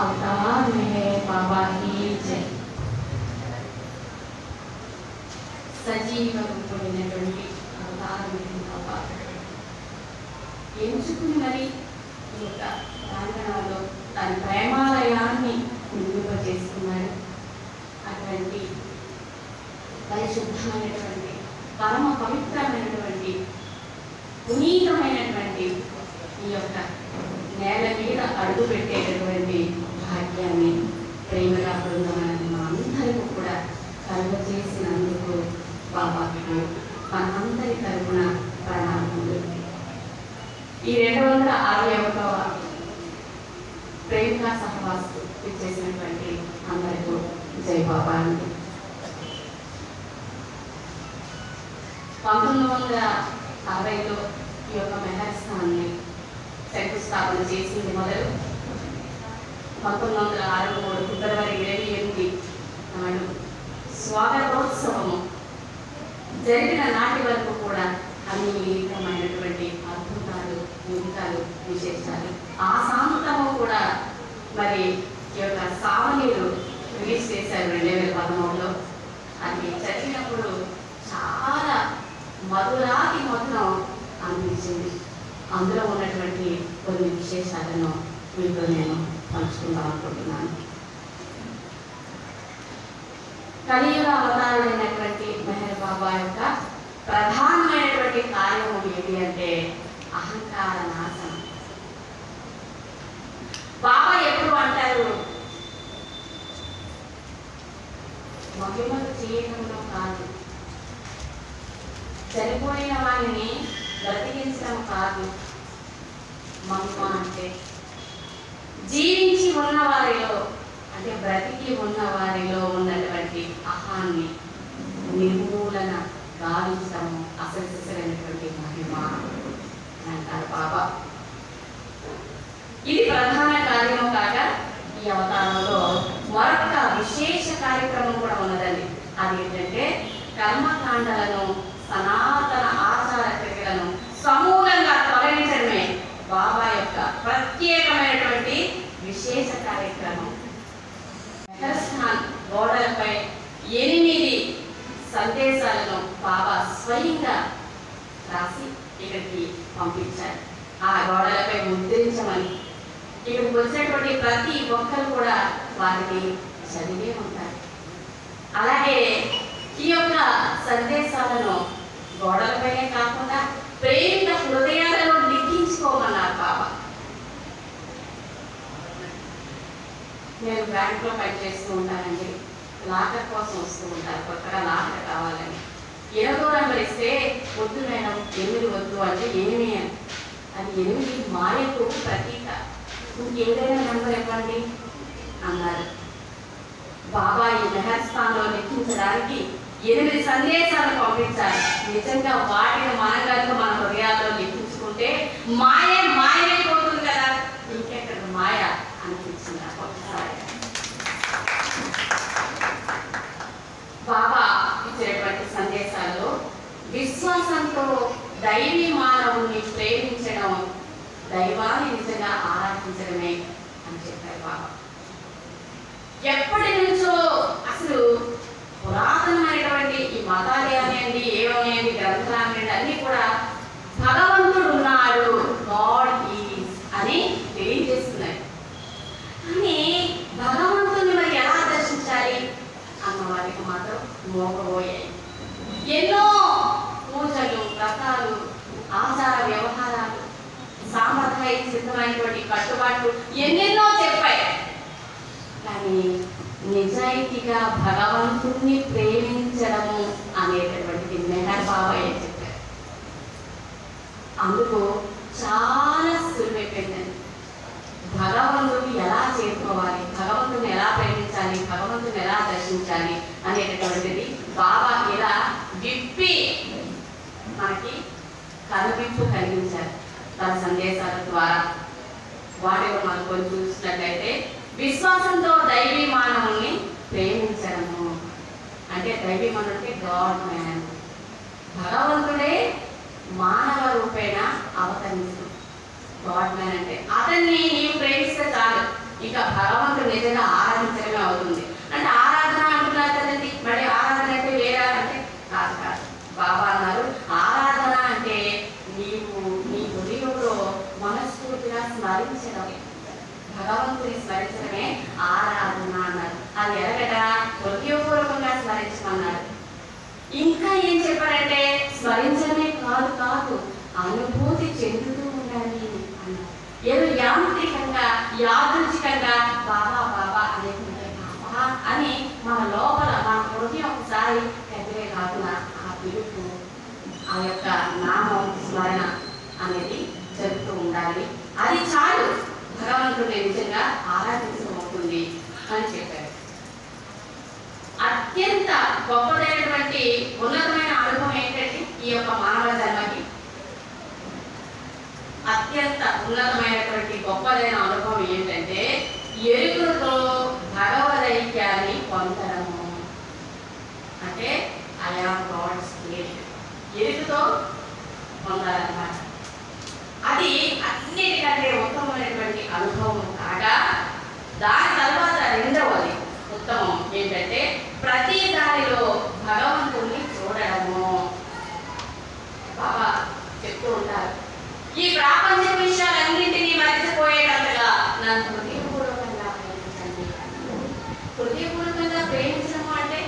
अवतार మే బాబా बाबा జై. సజీవం సజీవ రూపమైనటువంటి మే బాబా. ఎంచుకుని మరి ఈ యొక్క ప్రాంగణంలో దాని ప్రేమాలయాన్ని నిలువ చేసుకున్నాడు అటువంటి పరిశుద్ధమైనటువంటి పరమ పవిత్ర పంతొమ్మిది వందల అరవైలో ఈ యొక్క మెహర్స్థాన్ని శంకుస్థాపన చేసింది మొదలు. పంతొమ్మిది వందల అరవై మూడు ఫిబ్రవరి ఇరవై ఎనిమిది నాడు స్వాగతోత్సవము జరిగిన నాటి వరకు కూడా అనేకమైనటువంటి అద్భుతాలు అద్భుతాలు విశేషాలు. ఆ సాంతము కూడా మరి ఈ యొక్క సావనీరు రిలీజ్ చేశారు రెండు వేల పదమూడులో. అది చదివినప్పుడు చాలా మధురాతి మధురం అనిపించింది. అందులో ఉన్నటువంటి కొన్ని విశేషాలను మీతో నేను పంచుకుందాం అనుకుంటున్నాను. కలియుగ అవతారుడైనటువంటి మెహర్ బాబా యొక్క ప్రధానమైనటువంటి కార్యము ఏంటి అంటే అహంకార నాశనం. బాబా ఎప్పుడు అంటారు? మహిమలు చేయడంలో కాదు. చనిపోయిన వారిని బ్రతికించడం కాదు. మమ్మ అంటే జీవించి ఉన్న వారిలో అంటే బ్రతికి ఉన్న వారిలో ఉన్నటువంటి అహాన్ని నిర్మూలన గావించడము అసలైనటువంటి మహిమ అంటారు బాబా ఇది ప్రధాన కార్యము కాక ఈ అవతారంలో మరొక విశేష కార్యక్రమం కూడా ఉన్నదండి. అది ఏంటంటే కర్మకాండలను సనా ఆచార క్రియలను సమూలంగా తొలగించడమే బాబా యొక్క ప్రత్యేకమైనటువంటి విశేష కార్యక్రమం మెహర్స్థాన్ గోడలపై ఎనిమిది సందేశాలను బాబా స్వయంగా రాసి ఇక్కడికి పంపించారు. ఆ గోడలపై ముద్రించమని ఇక్కడికి వచ్చినటువంటి ప్రతి ఒక్కరు కూడా వారిని చదివే ఉంటారు. అలాగే ఈ యొక్క సందేశాలను గోడలపైనే కాకుండా ప్రేమ హృదయ లిఖించుకోమన్నారు బాబా నేను బ్యాంక్లో పనిచేస్తూ ఉంటానండి. లాకర్ కోసం వస్తూ ఉంటారు కొత్తగా లాకర్ కావాలని. ఎనిమిదో నెంబర్ ఇస్తే వద్దు మేడం. ఎనిమిది వద్దు అంటే ఎనిమిది అని. అది ఎనిమిది మాయకు ప్రతీక. ఇంకేదైనా నెంబర్ ఇవ్వండి అన్నారు. బాబా ఈ మెహర్ లెక్కించడానికి ఎనిమిది సందేశాలు పంపించాలి నిజంగా వాటిని మనం కనుక మన హృదయాల్లో లెక్కించుకుంటే మాయే మాయే కదా ఇంకెక్కడ మాయ అనిపించింది నాకు ఒకసారి బాబా ఇచ్చినటువంటి సందేశాలు విశ్వాసంతో దైవీ మానవుని ప్రేమించడం దైవాన్ని నిజంగా ఆరాధించడమే అని చెప్పారు బాబా. ఎప్పటి నుంచో అసలు పురాతనమైనటువంటి ఈ మతాలు అనేవి ఏమనేవి గ్రంథాలు అనేవి అన్ని కూడా భగవంతుడు ఉన్నాడు గాడ్ ఈజ్ అని తెలియజేస్తున్నాయి కానీ భగవంతుని మరి ఎలా దర్శించాలి అన్న వారికి మాత్రం మోగబోయాయి ఎన్నో పూజలు వ్రతాలు ఆచార వ్యవహారాలు సాంప్రదాయ సిద్ధమైనటువంటి కట్టుబాట్లు ఎన్నెన్నో చెప్పాయి. కానీ నిజాయితీగా భగవంతుణ్ణి ప్రేమించడము అనేటటువంటిది మెహర్ బాబాయ్ చెప్పారు. అందుకు చాలా సులువైపోయిందండి భగవంతుడిని ఎలా చేస్తారు భగవంతుని ఎలా ప్రేమించాలి భగవంతుని ఎలా దర్శించాలి అనేటటువంటిది బాబా ఇలా విప్పి మనకి కనువిప్పు కలిగించారు. తన సందేశాల ద్వారా వాటిలో మనం కొన్ని చూసినట్లయితే విశ్వాసంతో దైవీ మానవుల్ని ప్రేమించడము. అంటే దైవీ మానవుడు అంటే గాడ్ మ్యాన్. భగవంతుడే మానవ రూపేణ అవతరించు గాడ్ మ్యాన్ అంటే అతన్ని నీవు ప్రేమిస్తే చాలు. ఇక భగవంతుడు నిజంగా ఆరాధించడమే అవుతుంది. అంటే ఆరా ప్రభావం గురించి స్మరించడమే ఆరాధన అన్నారు. అది ఎలాగట హృదయపూర్వకంగా స్మరించమన్నారు. ఇంకా ఏం చెప్పారంటే స్మరించడమే కాదు కాదు అనుభూతి చెందుతూ ఉండాలి అన్నారు. ఏదో యాంత్రికంగా యాదృ ఉన్నతమైనటువంటి గొప్పదైన అనుభవం ఏంటంటే ఎరుకులతో భగవదైక్యాన్ని పొందడము. అంటే ఆయా గాడ్స్ ఎరుకుతో పొందాలన్నమాట. అది అన్నిటికంటే ఉత్తమమైనటువంటి అనుభవం కాగా దాని తర్వాత రెండవది ఉత్తమం ఏంటంటే ప్రతి దానిలో భగవంతుణ్ణి చూడడము బాబా చెప్తూ ఉంటారు ఈ ప్రాపంచ విషయాలన్నింటినీ మర్చిపోయేటట్టుగా నన్ను హృదయపూర్వకంగా ప్రేమించండి హృదయపూర్వకంగా ప్రేమించడం అంటే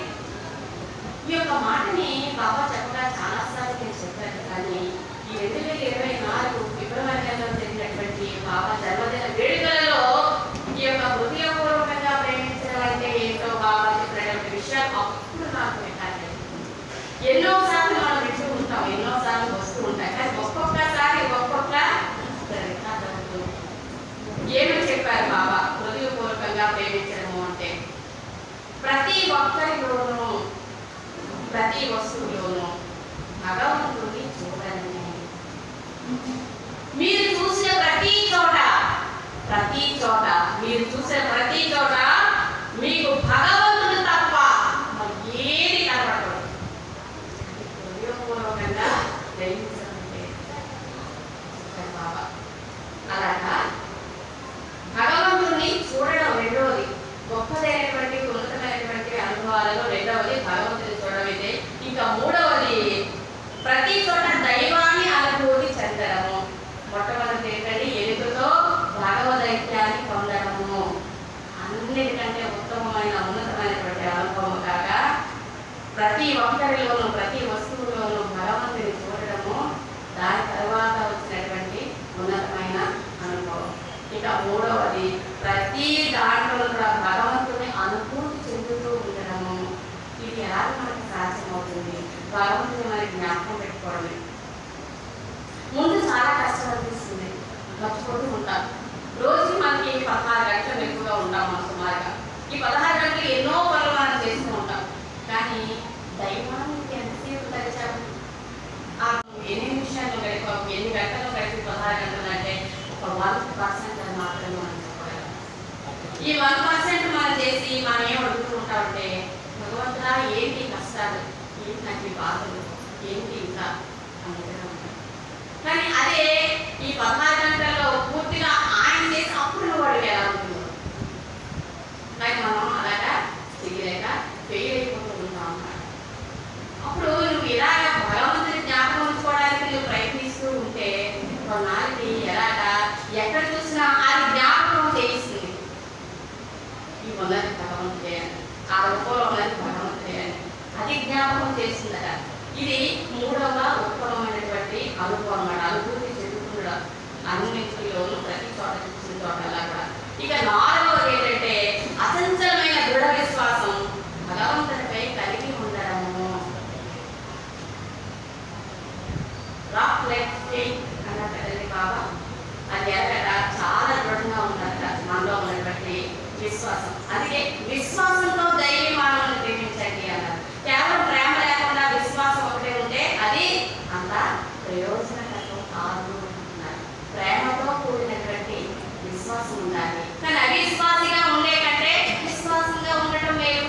ఈ యొక్క మాటని బాబా చెప్పగా చాలాసార్లు నేను చెప్పాను కానీ ఈ రెండు వేల ఇరవై నాలుగు ఫిబ్రవరి నెలలో జరిగినటువంటి బాబా జన్మదిన వేడుకలలో ఈ యొక్క హృదయపూర్వకంగా ప్రేమించడం అంటే ఏంటో బాబా చెప్పినటువంటి విషయాలు అప్పుడు నాకు పెట్టాలి ఎన్నో సార్లు మనం వింటూ ఉంటాం ఎన్నో సార్లు వస్తూ ఉంటాయి కానీ ఒక్కొక్కసారి ఒక్కొక్క రికార్డు ఏమని చెప్పారు బాబా హృదయపూర్వకంగా ప్రేమించడము అంటే ప్రతి ఒక్కరిలోనూ ప్రతి వస్తువులోనూ భగవంతుడిని చూడండి. మీరు చూసిన ప్రతి చోట ప్రతి చోట మీరు చూసిన ప్రతి చోట మీకు భగవంతుడు తప్ప మరి ఏది కనబడదు హృదయపూర్వకంగా ప్రేమించడం అంటే చెప్పారు బాబా అలాగా భగవంతుడిని చూడడం రెండవది గొప్పదైనటువంటి ఉన్నతమైనటువంటి అనుభవాలలో రెండవది భగవంతుని చూడడం అయితే ఇంకా మూడవది ప్రతి చోట దైవాన్ని అనుభూతి చెందడము మొట్టమొదటి ఏంటంటే ఎలుకతో భగవదైత్యాన్ని పొందడము అన్నిటికంటే ఉత్తమమైన ఉన్నతమైనటువంటి అనుభవం కాగా ప్రతి ఒక్కరిలోనూ ప్రతి వస్తువులోనూ భగవంతుని చూడడము దాని తర్వాత వచ్చినటువంటి ఉన్నతమైన అనుభవం. ఇక మూడవది ప్రతి దాంట్లో కూడా భగవంతుని అనుభూతి చెందుతూ ఉండడము. ఇది ఎలా మనకి సాధ్యమవుతుంది? భగవంతుని మనకి జ్ఞాపకం పెట్టుకోవడమే. ముందు చాలా కష్టం అనిపిస్తుంది మర్చిపోతూ ఉంటాం. రోజు మనకి పదహారు గంటలు ఎక్కువగా ఉంటాం మనం సుమారుగా. ఈ పదహారు గంటలు ఎన్నో పనులు మనం చేస్తూ ఉంటాం కానీ దైవానికి ఎంతసేపు తరిచాము ఆ ఎన్ని నిమిషాలు గడిపాము ఎన్ని గంటలు గడిపి పదహారు గంటలు అంటే ఒక వన్ పర్సెంట్ అని మాత్రమే మనం చెప్పగలం ఈ వన్ పర్సెంట్ మనం చేసి మనం ఏం అడుగుతూ ఉంటామంటే భగవంతుడా ఏంటి కష్టాలు? ఏంటి నాకు ఈ బాధలు? ఏంటి ఇంకా అనుకుంటూ ఉంటాం కానీ అదే ఈ పదహారు గంటల్లో పూర్తిగా ఆయన చేసి అప్పుడు నువ్వు అడిగి ఎలా ఉంటుందో కానీ మనం అలాగా చేయలేక ఫెయిల్ అయిపోతూ ఉంటాం అప్పుడు నువ్వు ఇలాగ భగవంతుని జ్ఞాపకం ఉంచుకోవడానికి నువ్వు ప్రయత్నిస్తూ ఉంటే కొన్నాళ్ళకి ఎలాగా ఎక్కడ చూసినా అది జ్ఞాపకం చేయిస్తుంది ఈ ఉన్నది భగవంతుడే అని ఆ రూపంలో ఉన్నది భగవంతుడే చేయాలి అది జ్ఞాపకం చేస్తుందట ఇది మూడవ ఉత్తమమైనటువంటి అనుభవం అన్నమాట అనుభూతి చెందుతుండడం. అన్నింటిలోనూ ప్రతి చోట చూసిన చోటలా కూడా. ఇక నాలుగు ఏంటంటే అచంచలమైన దృఢ విశ్వాసం భగవంతుడిపై కలిగి ఉండడము రాక్ లైక్ ఫెయిత్ అన్నట్టు కదండి బాబా అది ఎలాగట చాలా దృఢంగా ఉందట మనలో ఉన్నటువంటి విశ్వాసం అందుకే విశ్వాసంతో ధైర్యం మానవుని ప్రేమించండి అన్నారు కేవలం ప్రేమ లేకుండా విశ్వాసం ఒకటే ఉంటే అది అంత ప్రయోజనకరం కాదు అంటున్నారు ప్రేమతో కూడినటువంటి విశ్వాసం ఉండాలి కానీ అవిశ్వాసిగా ఉండే కంటే విశ్వాసంగా ఉండటం మేలు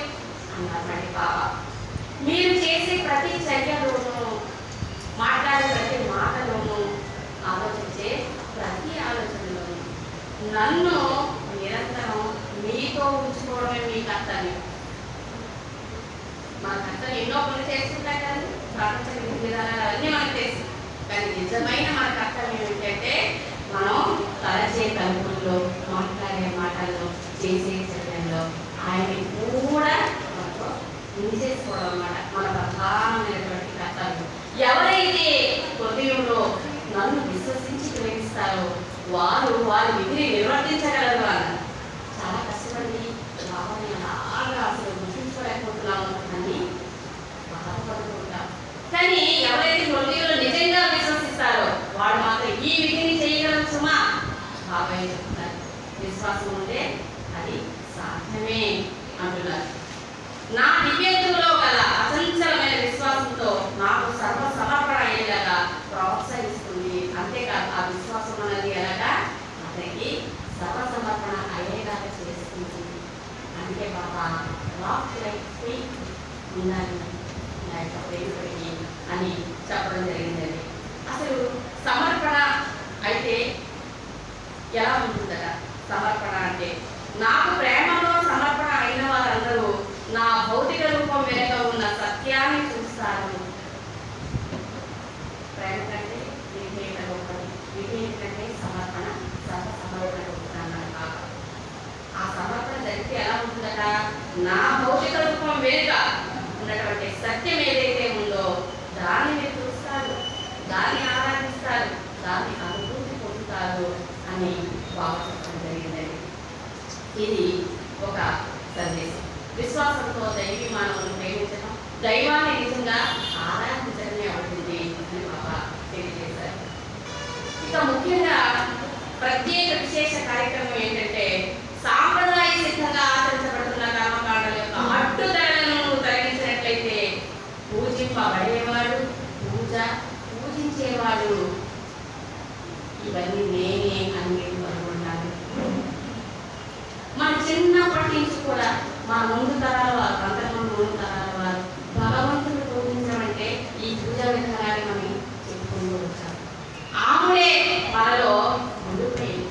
అన్నారు మరి బాబా మీరు చేసే ప్రతి చర్యలోనూ మాట్లాడే ప్రతి మాటలోనూ ఆలోచించే ప్రతి ఆలోచనలోనూ నన్ను నిరంతరం మీతో ఉంచుకోవడమే మీ కర్తవ్యం. మన కర్తవ్యం ఎన్నో పనులు చేస్తుంటాం కదండి ప్రపంచ విధి విధానాలు అన్నీ మనకు తెలుసు. కానీ నిజమైన మన కర్తవ్యం ఏంటంటే మనం తలచే తలుపుల్లో మాట్లాడే మాటల్లో చేసే చర్యల్లో ఆయన కూడా మనతో పెంచేసుకోవడం అన్నమాట. మన ప్రధానమైనటువంటి కర్తవ్యం. ఎవరైతే హృదయంలో నన్ను విశ్వసించి ప్రేమిస్తారో వారు వారి విధిని నిర్వర్తించగలరు అన్నారు చాలా కష్టపడి బాబాని అలాగా అసలు గుర్తించుకోలేకపోతున్నాము అని బాధపడుకుంటాం కానీ ఎవరైతే హృదయంలో నిజంగా విశ్వసిస్తారో వాడు మాత్రం ఈ విధిని చేయగలం సుమా. బాబాయ్ చెప్తున్నారు విశ్వాసం ఉంటే అది సాధ్యమే అంటున్నారు. నా దివ్యత్వంలో గల అసలు విశ్వాసంతో నాకు సర్వ సమర్పణ అయ్యేలాగా ప్రోత్సహిస్తుంది అంతేకాదు ఆ విశ్వాసం అనేది ఎలాగా అతనికి సర్వ సమర్పణ అయ్యేలాగా చేస్తుంది అందుకే బాబా రాక్ లైక్ ఫెయిత్ ఉండాలి నా యొక్క ప్రేమికుడికి అని చెప్పడం జరిగిందండి అసలు సమర్పణ అయితే ఎలా ఉంటుందట సమర్పణ అంటే నాకు ప్రేమలో సమర్పణ అయిన వారందరూ నా భౌతిక రూపం వెనుక ఉన్న సత్యాన్ని చూస్తారు ప్రేమ కంటే విధేయత గొప్పది విధేయత కంటే సమర్పణ సర్వ సమర్పణ గొప్పది అన్నారు బాబా ఆ సమర్పణ జరిగితే ఎలా ఉంటుందట నా భౌతిక రూపం వేరుగా ఉన్నటువంటి సత్యం ఏదైతే ఉందో దాన్ని మీరు చూస్తారు దాన్ని ఆరాధిస్తారు దాన్ని అనుభూతి పొందుతారు అని బాబా చెప్పడం జరిగిందండి ఇది ఒక సందేశం. విశ్వాసంతో దైవీ మానవులను ప్రేమించడం దైవాన్ని నిజంగా ఆరాధించడమే అవుతుంది అని బాబా తెలియజేశారు. ఇక ముఖ్యంగా ప్రత్యేక విశేష కార్యక్రమం ఏంటంటే సాంప్రదాయ సిద్ధంగా ఆచరించబడుతున్న కర్మకాండల యొక్క అడ్డుదలను తొలగించినట్లయితే పూజింపబడేవాడు పూజ పూజించేవాడు. ఇవన్నీ నేనే అని మీరు అనుకుంటారు మన చిన్నప్పటి నుంచి కూడా మా ముందు తరాల వారు అంతకుముందు ముందు తరాల వారు భగవంతుడు పూజించమంటే ఈ పూజ విధానాన్ని మనం చెప్పుకుంటూ వచ్చాం ఆమె వాళ్ళలో ఉండిపోయింది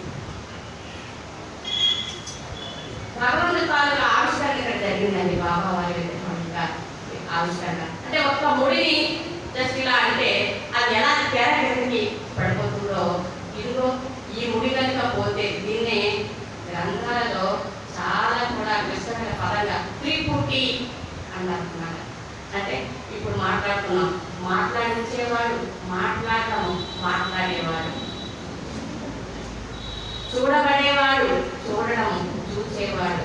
భగవంతుడి పాలన ఆవిష్కరణ ఇక్కడ జరిగిందండి. బాబా వారి ఆవిష్కరణ. అంటే ఒక్క ముడిని జస్ట్ ఇలా అంటే అది ఎలా తెర కిందకి పడిపోతుందో. ఇదిగో ఈ ముడి కనుక పోతే దీన్నే గ్రంథాలలో చాలా కూడా క్లిష్టమైన పదంగా త్రిపుటి అన్నారు అంటే ఇప్పుడు మాట్లాడుతున్నాం. మాట్లాడించేవాడు మాట్లాడటం మాట్లాడేవాడు చూడబడేవాడు చూడడం చూసేవాడు.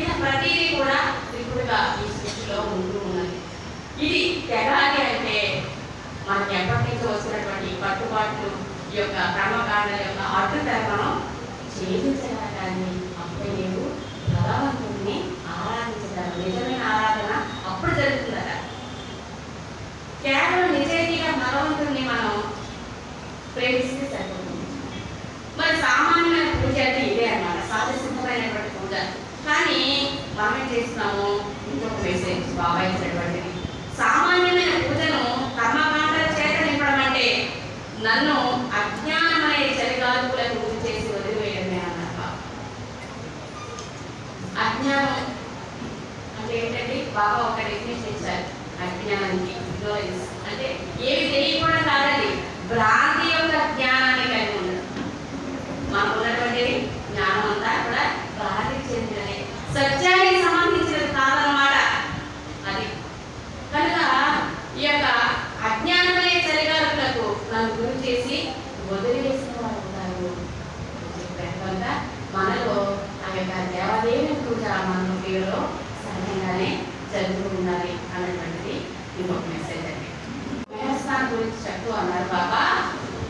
ఇలా ప్రతిదీ కూడా త్రిపుడుగా ఈ సృష్టిలో ఉంటూ ఉన్నది. ఇది తెగాలి అంటే మనకి ఎప్పటి నుంచి వస్తున్నటువంటి కట్టుబాట్లు ఈ యొక్క క్రమకాండల యొక్క అడ్డుతరణం ఛేదించగలగాలి అప్పుడే నేను భగవంతుడిని నిజమైన ఆరాధన అప్పుడు జరుగుతుందట. కేవలం నిజాయితీగా భగవంతుడిని మనం ప్రేమిస్తే సరిపోతుంది. మరి సామాన్యమైన పూజ అంటే ఇదే అన్నమాట. సహజసిద్ధమైనటువంటి పూజ. కానీ మనం చేస్తున్నాము? ఇంకొక మెసేజ్ బాబాయ్ ఇచ్చినటువంటిది సామాన్యమైన పూజను కర్మకాండ చేత నింపడం అంటే నన్ను అజ్ఞానమనే చలిగాలుపులకు గురి చేసి వదిలివేయడమే అన్నారు బాబా. అజ్ఞానం అంటే ఏంటంటే బాబా ఒక డెఫినేషన్ ఇచ్చారు. అజ్ఞానానికి అంటే ఏమి తెలియకుండా కాదండి. భ్రాంతి యొక్క జ్ఞానాన్ని కలిగి ఉండదు మనకు ఉన్నటువంటిది జ్ఞానం అంతా కూడా భ్రాంతికి చెందినది సత్యానికి సంబంధించినది కాదనమాట అది కనుక ఈ యొక్క అజ్ఞానమనే చలిగారులకు నన్ను గురి చేసి వదిలివేసిన వారు ఉంటారు కనుక మనలో ఆ యొక్క దేవాదేవి పూజ మన హృదయంలో సహజంగానే జరుగుతూ ఉండాలి అన్నటువంటిది ఇంకొక మెసేజ్ అండి మెహస్థాన్ గురించి చెప్తూ అన్నారు బాబా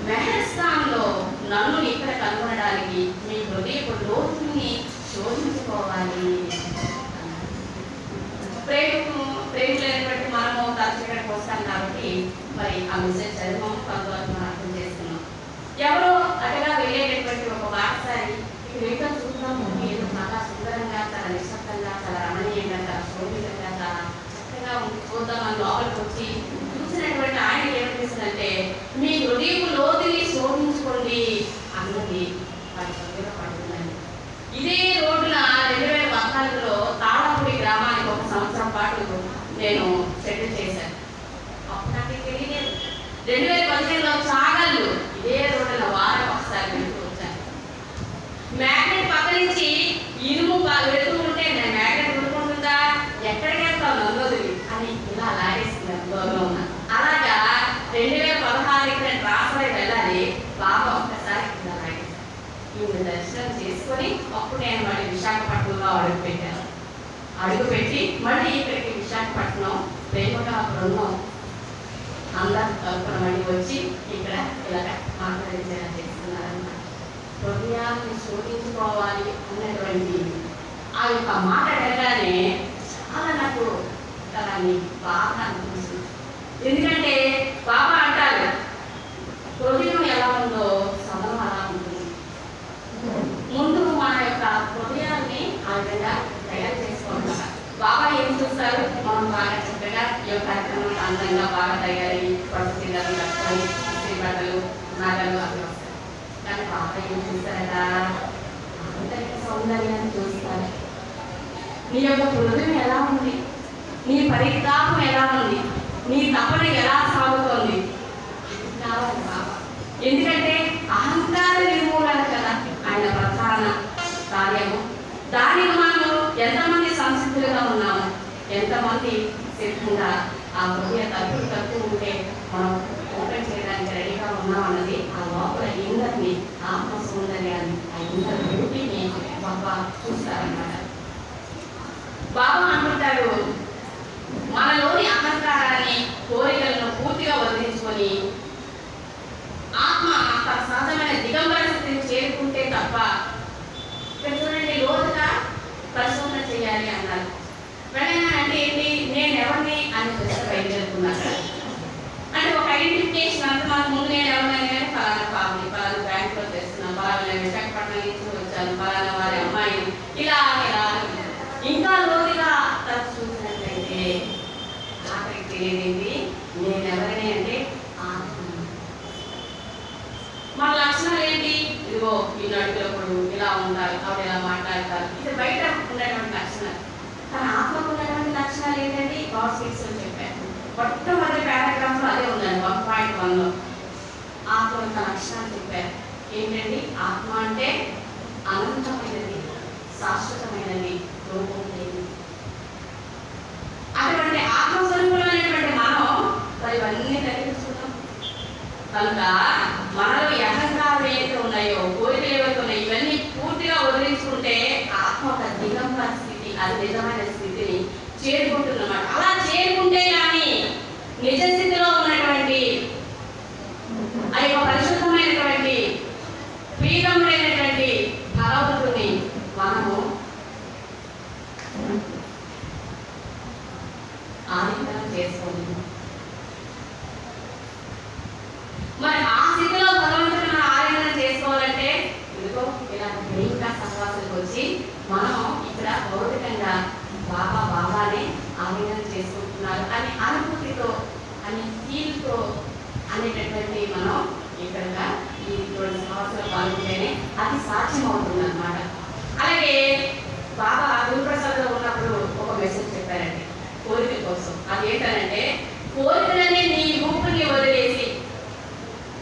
మెహస్థాన్లో నన్ను ఇక్కడ కనుగొనడానికి మీ హృదయపు లోతుని శోధించుకోవాలి అన్నారు. ప్రేమకు ప్రేమికులైనటువంటి మనము తరచు వస్తాం కాబట్టి మరి ఆ మెసేజ్ చదివాము కొంతవరకు మనం అర్థం చేసుకున్నాం ఎవరో అటుగా వెళ్ళేటటువంటి ఒక వారసారి ఇక్కడ ఏంటో చూద్దాము ఏదో చాలా సుందరంగా చాలా నిశ్శబ్దంగా చాలా రమణీయంగా చాలా శోభితంగా చాలా చక్కగా లోపలికి వచ్చి చూసినటువంటి ఆయన ఏమనిపిస్తుందంటే మీ హృదయపు లోతుని శోధించుకోండి అన్నది వారి హృదయంలో పడుతుందండి. ఇదే రోడ్డున రెండు వేల పద్నాలుగులో తాళపూడి గ్రామానికి ఒక సంవత్సరం పాటు నేను సెటిల్ చేశాను. అప్పుడు నాకు తెలియలేదు. రెండు వేల పదిహేనులో చాగళ్ళు ఇదే రోడ్డున వారం ఒకసారి వెళ్తూ వచ్చాను. మ్యాగ్నెట్ పక్క నుంచి ఇనుము బా- అనుభవంలో అలాగా రెండు వేల పదహారుకి నేను రాసలే వెళ్ళాలి. బాబా ఒక్కసారి కింద ఈవిడ దర్శనం చేసుకొని అప్పుడు నేను మళ్ళీ విశాఖపట్నంలో అడుగు పెట్టాను. అడుగు మళ్ళీ ఇక్కడికి విశాఖపట్నం వేమకాపురంలో అందరు తరపున మళ్ళీ వచ్చి ఇక్కడ ఇలా మాట్లాడించేలా చేస్తున్నారన్నమాట. హృదయాన్ని శోధించుకోవాలి అన్నటువంటి ఆ యొక్క మాట చాలా నాకు దాన్ని బాధ అనిపిస్తుంది ఎందుకంటే బాబా అంటారు హృదయం ఎలా ఉందో సదం అలా ఉంటుంది. ముందు మన యొక్క హృదయాన్ని ఆ విధంగా తయారు చేసుకుంటారు బాబా ఏం చూస్తారు? మనం బాగా చక్కగా ఈ యొక్క కార్యక్రమం అందంగా బాగా తయారయ్యి పట్టు చీరలు కట్టుకొని శ్రీ నగలు అవి వస్తాయి. కానీ బాబా ఏం చూస్తారట? ఆంతరిక సౌందర్యాన్ని చూస్తారు. నీ యొక్క హృదయం ఎలా ఉంది? నీ పరితాపం ఎలా ఉంది? నీ తపన ఎలా సాగుతోంది? ఎందుకంటే అహంకార నిర్మూలన కదా ఆయన ప్రధాన కార్యము. దానికి మనం ఎంతమంది సంసిద్ధులుగా ఉన్నాము? ఎంతమంది సిద్ధంగా ఆ హృదయ తక్కువ తక్కువ ఉంటే మనం ఓపెన్ చేయడానికి రెడీగా ఉన్నామన్నది ఆ లోపల ఇందరిని ఆత్మ సౌందర్యాన్ని ఆ ఇందరి బ్యూటీని బాబా చూస్తారన్నమాట బాబా అంటుంటాడు మనలోని కోరికలను పూర్తిగా వదిలించుకొని ఆత్మ తన సహజమైన దిగంబర స్థితిని చేరుకుంటే తప్ప ఇక్కడ చూడండి లోతుగా పరిశోధన చేయాలి అన్నారు. వెళ్ళగా అంటే ఏంటి? నేను ఎవరిని అని ప్రశ్న బయలుదేరుకున్నాను అంటే ఒక ఐడెంటిఫికేషన్ అంటే మాకు ముందు నేను ఎవరినైనా కానీ ఫలానా పాపని ఫలానా బ్యాంక్లో చేస్తున్నాను ఫలానా విశాఖపట్నం నుంచి వచ్చాను ఫలానా వారి అమ్మాయి ఇలా ఇలా ఇంకా లోతుగా తరచు చూసినట్లయితే ఆఖరికి తెలియదేంటి నేను ఎవరిని అంటే ఆత్మ మన లక్షణాలు ఏంటి ఇదిగో ఈ నడుకులప్పుడు ఇలా ఉండాలి ఆవిడ ఇలా మాట్లాడతారు. ఇది బయట ఉన్నటువంటి లక్షణాలు. కానీ ఆత్మకు ఉన్నటువంటి లక్షణాలు ఏంటంటే గాడ్ స్పీక్స్ అని చెప్పారు. మొట్టమొదటి పారాగ్రాఫ్లో అదే ఉందండి వన్ పాయింట్ వన్లో. ఆత్మ యొక్క లక్షణాలు చెప్పారు. ఏంటండి ఆత్మ అంటే అనంతమైనది శాశ్వతమైనది రూపం లేదు అటువంటి ఆత్మస్వరూపులైనటువంటి మనం మరి ఇవన్నీ కలిగించుకున్నాం కనుక మనలో ఈ అహంకారం ఉన్నాయో కోరికలు ఏవైతే ఉన్నాయో ఇవన్నీ పూర్తిగా వదిలించుకుంటే ఆత్మ ఒక దిగంబర స్థితి అది నిజమైన స్థితిని చేరుకుంటున్నమాట. అలా చేరుకుంటే కానీ నిజ స్థితిలో ఉన్నటువంటి ఆ యొక్క పరిశుద్ధమైనటువంటి ప్రీతములైనటువంటి భగవంతుని మనము ఆలింగనం చేసుకోలేము మరి ఆ స్థితిలో భగవంతుని మనం ఆరాధన చేసుకోవాలంటే ఇదిగో ఇలా ఇంకా సహవాసులకు వచ్చి మనం ఇక్కడ భౌతికంగా బాబా బాబానే ఆలింగనం చేసుకుంటున్నారు అని అనుభూతితో అని ఫీల్తో అనేటటువంటి మనం ఇక్కడ ఈ రెండు సహవాసాలు పాల్గొంటేనే అది సాధ్యం అవుతుంది అనమాట అలాగే బాబా గురుప్రసాద్లో ఉన్నప్పుడు ఒక మెసేజ్ చెప్పారండి కోరిక కోసం అది ఏంటంటే కోరికలన్నీ నీ ఊపిరిని వదిలేసి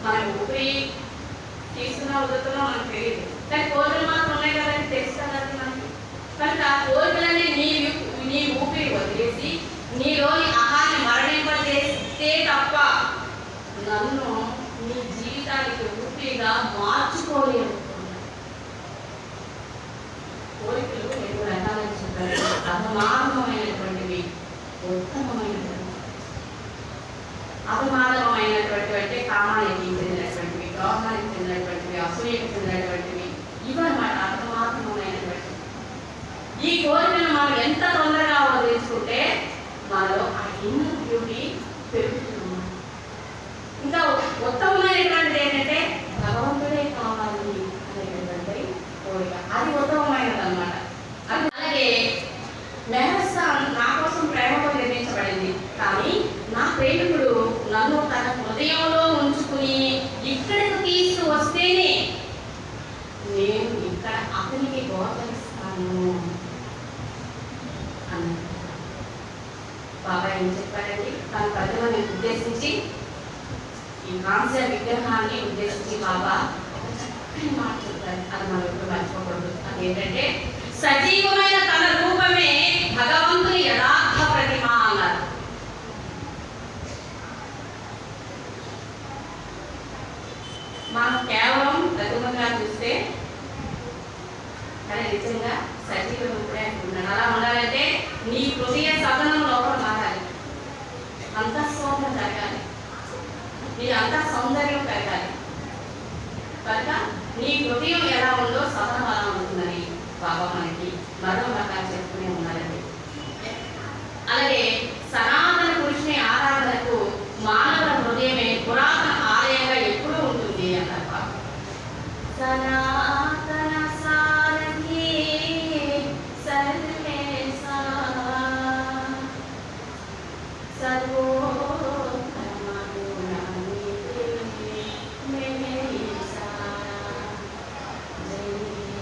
మనకు ఊపిరి తీసుకున్నా వదులుతున్నా మనకు తెలియదు కానీ కోరికలు మాత్రం ఉన్నాయి కదండి తెలుసు కదండి మనకి కనుక ఆ కోరికలన్నీ నీ ఊ- నీ చేసి నీలోని అహాన్ని మరణింపజేస్తే తప్ప నన్ను నీ జీవితానికి పూర్తిగా మార్చుకోలేవు. కోరికలు రెండు రకాలని చెప్పారు. అసమానమైనటువంటివి ఉత్తమమైనటువంటి అసమానమైనటువంటి అంటే కామానికి చెందినటువంటివి క్రోధానికి చెందినటువంటివి అసూయకు చెందినటువంటివి ఇవన్నమాట అసమానమైనటువంటివి ఈ కోరికను మనం ఎంత తొందర వదిలించుకుంటే మనలో ఆ ఇన్నర్ బ్యూటీ పెరుగుతుంది ఇంకా ఉత్తమమైనటువంటిది ఏంటంటే భగవంతుడే కావాలి అనేటటువంటి కోరిక అది ఉత్తమమైనది అనమాట అలాగే మెహస్తాన్ నా కోసం ప్రేమతో నిర్మించబడింది కానీ నా ప్రేమికుడు నన్ను తన హృదయంలో ఉంచుకుని ఇక్కడికి తీసుకువస్తేనే నేను ఇక్కడ అతనికి గోచరిస్తాను అన్నాడు బాబా ఏం చెప్పారండి తన ప్రజలను ఉద్దేశించి ఈ కాంస్య విగ్రహాన్ని ఉద్దేశించి బాబా ఒక చక్కని మాట చెప్తారు అది మనం ఎప్పుడు మర్చిపోకూడదు అది ఏంటంటే సజీవమైన తన రూపమే భగవంతుని యథార్థ ప్రతిమ అన్నారు మనం కేవలం ప్రతిమగా చూస్తే కానీ నిజం ఇంకా సౌందర్యం పెరగాలి కనుక నీ హృదయం ఎలా ఉందో సహనం అలా ఉంటుందని బాబా మనకి మరో రకాలు చెప్తూనే ఉన్నారండి అలాగే సనాతన పురుషుని ఆరాధనకు మానవ హృదయమే పురాతన ఆలయంగా ఎప్పుడూ ఉంటుంది అన్నారు బాబా సనాతన సారథి సర్వేశా సర్వోత్తమ గుణనిధి మేషా. జై జై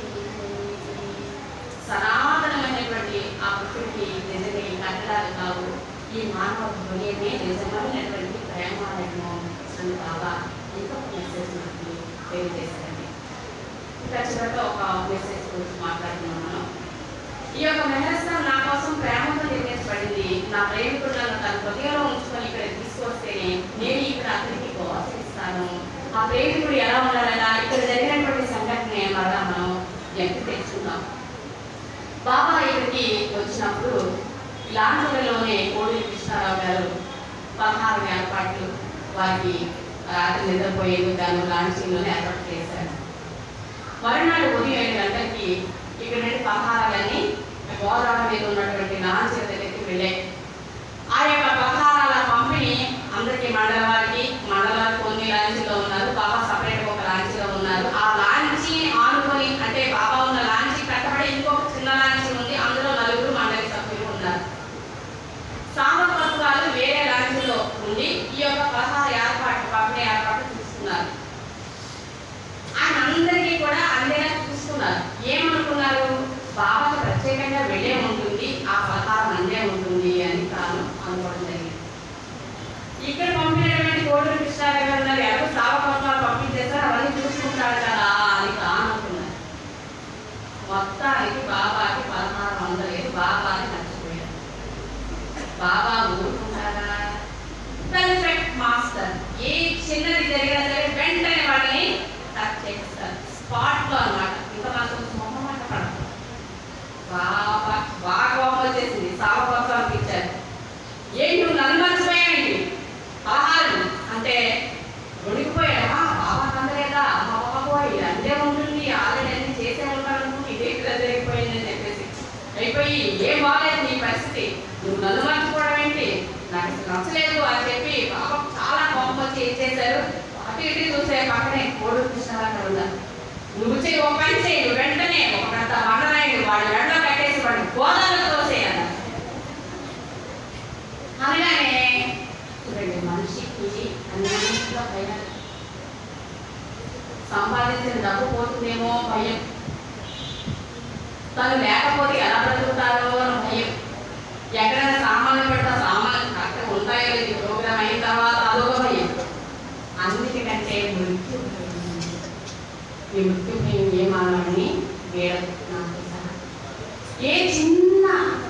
జై జై. సనాతనమైనటువంటి ఆ పురుషుడికి నిజంగా ఈ కట్టడాలు కావు ఈ మానవ హృదయమే నిజమైనటువంటి ప్రేమాలయము అని బాబా ఇంకొక మెసేజ్ మనకి తెలియజేశారండి ఇంకా చివరిలో ఒక మెసేజ్ గురించి మాట్లాడుతున్నాం మనం ఈ యొక్క మెహరస్తం నా కోసం ప్రేమతో నిర్మించబడింది నా ప్రేమికుడు నన్ను తన హృదయంలో ఉంచుకొని ఇక్కడ తీసుకొస్తేనే నేను ఇక్కడ అతనికి గోచరిస్తాను ఆ ప్రేమికుడు ఎలా ఉండాలన్నా ఇక్కడ జరిగినటువంటి సంఘటన మరలా మనం వ్యక్తి తెచ్చుకుందాం బాబా ఇక్కడికి వచ్చినప్పుడు లాంఛనలోనే కోడి కృష్ణారావు గారు పదహారు ఏర్పాట్లు వారికి రాత్రి నిద్రపోయేది దాన్ని లాంఛీలోనే ఏర్పాటు చేశారు. మరునాడు ఉదయం ఏడు గంటలకి ఇక్కడ నుండి పహారాలన్నీ గోదావరి మీద ఉన్నటువంటి లాంఛీల దగ్గరికి వెళ్ళాయి ఆ యొక్క పహారాల పంపిణీ అందరికీ మండల వారికి మండలాలు కొన్ని లాంచీలో ఉన్నారు బాబా సపరేట్ ఒక లాంచీలో ఉన్నారు ఆ లాంచీ ఆనుకొని అంటే బాబా ఉన్న లాంచీ కట్టబడి ఇంకొక చిన్న లాంచీ ఉంది అందులో నలుగురు మండలి సభ్యులు ఉన్నారు సామపత్రాలు వేరే లాంచీలో ఉండి ఈ యొక్క పదహారు ఏర్పాటు పంపిణీ ఏర్పాటు చూస్తున్నారు ఆయన అందరికీ కూడా అందేలా చూస్తున్నారు ఏమనుకున్నారు బాబాకి ప్రత్యేకంగా వెళ్ళే ఉంటుంది ఆ పదహారు అందే ఉంటుంది అని తాను అనుకోవడం జరిగింది. ఇక్కడ పంపినటువంటి కోటి కృష్ణారావు గారు ఉన్నారు. ఎవరు సావపత్రాలు పంపించేస్తారు అవన్నీ చూసుకుంటాడు కదా అని తాను అనుకున్నారు మొత్తానికి బాబాకి పదహారు వందలేదు బాబాని నచ్చిపోయారు బాబా ఊరుకుంటారా పెర్ఫెక్ట్ మాస్టర్ ఏ చిన్నది జరిగినా సరే వెంటనే వాటిని టచ్ చేస్తారు స్పాట్లో అన్నమాట ఇంకా మనకు మొహమాట పడదు బాగా బాగా కోపం వచ్చేసింది సావకోపానికి ఇచ్చారు ఏంటి నువ్వు నన్ను మర్చిపోయావేంటి ఆహారం అంటే ఉడికిపోయాడు "ఆ, బాబా అందలేదా మా బాబోయ్ అంతే ఉంటుంది ఆల్రెడీ అన్ని చేసే ఉంటాను ఇదే ఇక్కడ జరిగిపోయిందని చెప్పేసి అయిపోయి ఏం బాగాలేదు నీ పరిస్థితి నువ్వు నన్ను మర్చిపోవడం ఏంటి నాకు అసలు నచ్చలేదు అని చెప్పి బాబా చాలా కోపం వచ్చి ఏం చేశారు అటు ఇటు చూసే పక్కనే కోడు కృష్ణారావు ఉన్నారు నువ్వు చేయి ఒక పని చేయి వెంటనే ఒక పెద్ద బండరాయుడు వాడి వెంట కట్టేసి వాడి గోదావరిలో తోసేయాలి. అనగానే చూడండి మనిషికి అన్నింటిలో పైన సంపాదించిన డబ్బు పోతుందేమో భయం. తను లేకపోతే ఎలా బ్రతుకుతారో అని భయం ఎక్కడైనా సామాన్లు పెడతా సామాన్లు కరెక్ట్ ఉంటాయో ఇది ప్రోగ్రామ్ అయిన తర్వాత అదొక భయం అన్నిటికంటే మృత్యు భయం. ఈ మృత్యు భయం వేడుతున్నాను సహా. ఏ చిన్న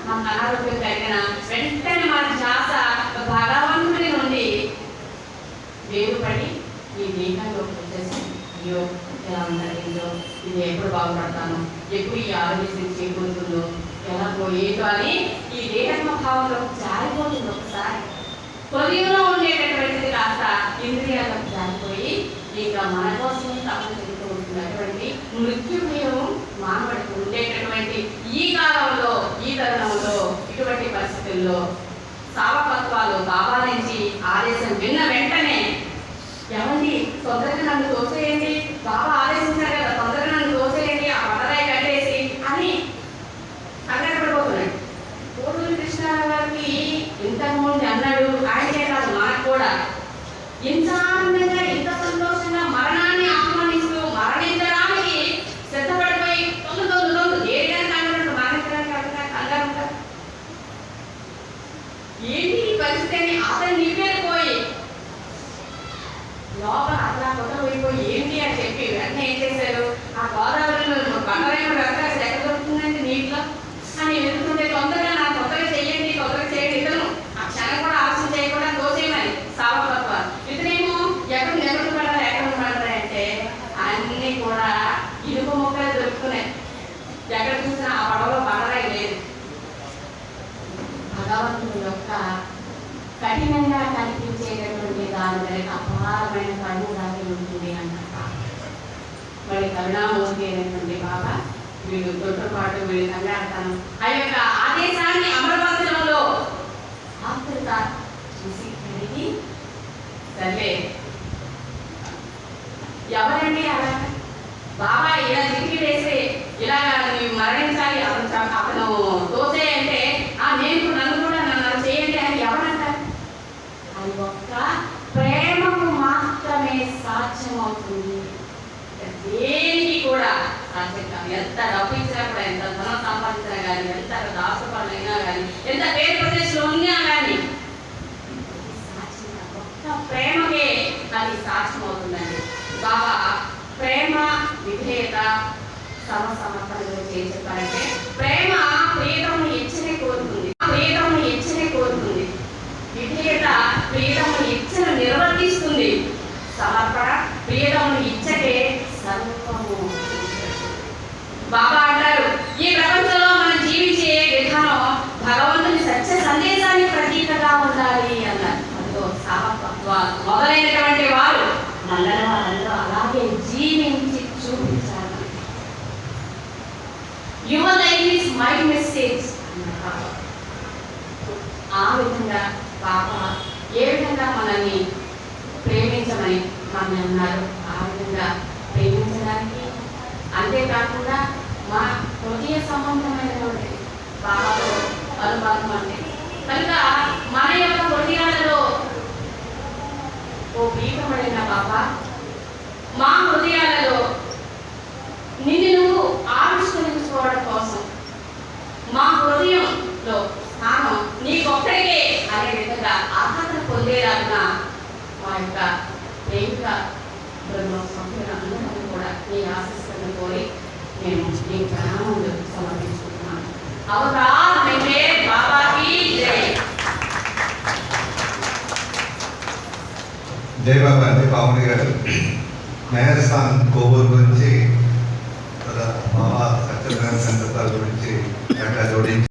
మన అనారోగ్యం కలిగిన వెంటనే మన ధ్యాస భగవంతుడి నుండి వేరుపడి ఈ దేహంలోకి వచ్చేసి అయ్యో ఎలా ఉండాలి అయ్యో ఇది ఎప్పుడు బాగుపడతాను? ఎప్పుడు ఈ ఆరోగ్యం చేకూరుతుందో? ఎలా పోయేదో అని ఈ దేహత్మ భావంలో జారిపోతుంది ఒకసారి. హృదయంలో ఉండేటటువంటిది కాస్త ఇంద్రియాలకు జారిపోయి ఇంకా మన కోసం చేస్తున్నటువంటి మృత్యుమయం అటువంటి మానవుడికి ఉండేటటువంటి ఈ కాలంలో ఈ తరుణంలో ఇటువంటి పరిస్థితుల్లో సావపత్వాలు బాబా నుంచి ఆదేశం విన్న వెంటనే ఏమండి తొందరగా నన్ను తోసేయండి బాబా ఆదేశించారు కదా తొందరగా నన్ను తోసేయండి ఆ పదరాయి కట్టేసి అని కంగారు పడిపోతున్నాడు కోడూరి కృష్ణారావు గారికి ఇంతకుముందు అన్నాడు ఆయనే కాదు మనకు కూడా ఇంత ఆనందంగా ఇంత సంతోషంగా మరణాన్ని ఆహ్వానిస్తూ మరణించడానికి సిద్ధపడిపోయి తొందర తొందర తొందర దేనికైనా కంగారు మరణించడానికి కంగారు కంగారు ఉంటారు ఏంటి ఈ పరిస్థితి అని అతను నివ్వెరపోయి కరుణామూర్తి అయినటువంటి బాబా వీళ్ళు తొట్టుపాటు ఆ యొక్క ఆదేశాన్ని చూసి కలిగి సర్లే. ఎవరండి అలా? బాబా ఇలా దిగి వేసి ఇలా మరణించాలి? అతను అతను ఆ నేను నన్ను కూడా నన్ను చేయండి అని ఎవరంటారు? అది ఒక్క ప్రేమకు మాత్రమే సాధ్యమవుతుంది. దేనికి కూడా ఎంత డబ్బు ఇచ్చినా కూడా ఎంత ధనం సంపాదించినా కానీ ఎంత దాసపడైనా కానీ ఎంత పేరు ప్రదేశంలో ఉన్నా కానీ ఒక్క ప్రేమకే అది అవుతుందండి. బాబా ప్రేమ విధేయత సమసమర్పణలు చేసి ప్రేమ ప్రియతమును ఇచ్చనే కోరుతుంది. ప్రియతమును ఇచ్చనే కోరుతుంది. విధేయత ప్రియతమును ఇచ్చను నిర్వర్తిస్తుంది. సమర్పణ ప్రియతమును ఇచ్చకే బాబా అంటారు ఈ ప్రపంచంలో మనం జీవించే విధానం భగవంతుని సత్య సందేశాన్ని ప్రతీకగా ఉండాలి అన్నారు. అందులో మొదలైనటువంటి వారు నల్లని వాళ్ళలో అలాగే జీవించి చూపించాలి your life is my message ఆ విధంగా పాప ఏ విధంగా మనల్ని ప్రేమించమని మనల్ని అన్నారు. ఆ విధంగా అంతేకాకుండా మా హృదయ సంబంధమైనటువంటి బాబాతో అనుబంధం అంటే. కనుక మన యొక్క హృదయాలలో ఓ పీకబడిన బాబా మా హృదయాలలో నిన్ను నువ్వు ఆవిష్కరించుకోవడం కోసం మా హృదయంలో స్థానం నీకొక్కడికే అనే విధంగా అర్హత పొందేలాగా మా యొక్క ప్రేమిక బృందం సభ్యులందరూ కూడా నీ ఆశిస్తున్న కోరి నేను నీ ప్రణామములు సమర్పించుకుంటున్నాను అవతారమైతే బాబాకి జై జై బాబా అండి పావని గారు న్యాయస్థానం కోవూరు గురించి తర్వాత బాబా సత్యనారాయణ సందర్భాల గురించి మాట్లాడారు